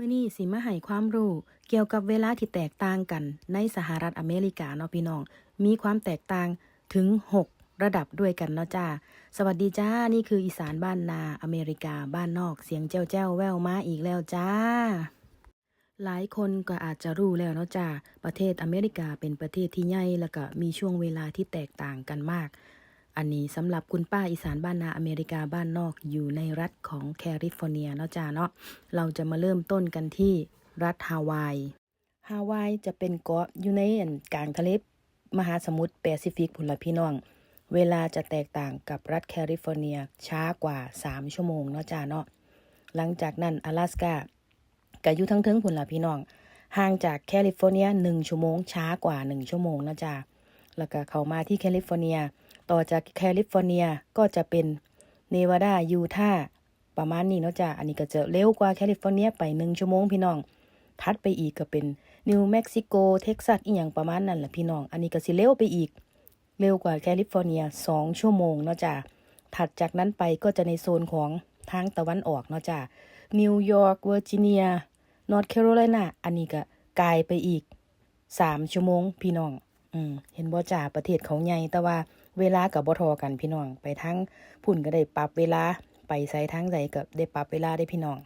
มื้อนี้สิมาให้ความรู้เกี่ยวกับเวลาที่แตกต่างกันในสหรัฐอเมริกาเนาะพี่น้อง มีความแตกต่างถึง 6 ระดับด้วยกันเนาะจ้า สวัสดีจ้า นี่คืออีสานบ้านนาอเมริกาบ้านนอกเสียงแจ้วแจ้วแววมาอีกแล้วจ้า หลายคนก็อาจจะรู้แล้วเนาะจ้า ประเทศอเมริกาเป็นประเทศที่ใหญ่แล้วก็มีช่วงเวลาที่แตกต่างกันมาก อันนี้สำหรับคุณป้าอีสานบ้านนาอเมริกาบ้านนอกอยู่ในรัฐของแคลิฟอร์เนียเนาะจ้าเนาะเราจะมาเริ่มต้นกันที่รัฐฮาวาย ฮาวายจะเป็นเกาะอยู่ในอันกลางทะเลมหาสมุทรแปซิฟิกพุ่นละพี่น้อง เวลาจะแตกต่างกับรัฐแคลิฟอร์เนียช้ากว่า 3 ชั่วโมงเนาะจ้าเนาะหลังจากนั้น阿拉สกาก็อยู่ทั้งเทิงพุ่นละพี่น้องห่างจากแคลิฟอร์เนีย1ชั่วโมงช้ากว่า 1 ชั่วโมงเนาะจ้าแล้วก็เข้ามาที่แคลิฟอร์เนีย ต่อจากแคลิฟอร์เนียก็จะเป็นเนวาดายูทาห์ประมาณนี้เนาะจ้ะอันนี้ก็จะเร็วกว่าแคลิฟอร์เนียไปหนึ่งชั่วโมงพี่น้องถัดไปอีกก็เป็นนิวเม็กซิโกเท็กซัสอีหยังประมาณนั้นแหละพี่น้อง อันนี้ก็สิเร็วไปอีก เร็วกว่าแคลิฟอร์เนีย2ชั่วโมงเนาะจ้ะถัดจากนั้นไปก็จะในโซนของทางตะวันออกเนาะจ้ะนิวยอร์กเวอร์จิเนียนอร์ทแคโรไลนาอันนี้ก็ไกลไปอีก3ชั่วโมงพี่น้อง อืมเห็นบ่จ้าประเทศเขาใหญ่แต่ว่าเวลากับบ่ทอกันพี่น้อง ไปทั้งพุ่นก็ได้ปรับเวลา ไปไสทั้งใดก็ได้ปรับเวลาได้พี่น้อง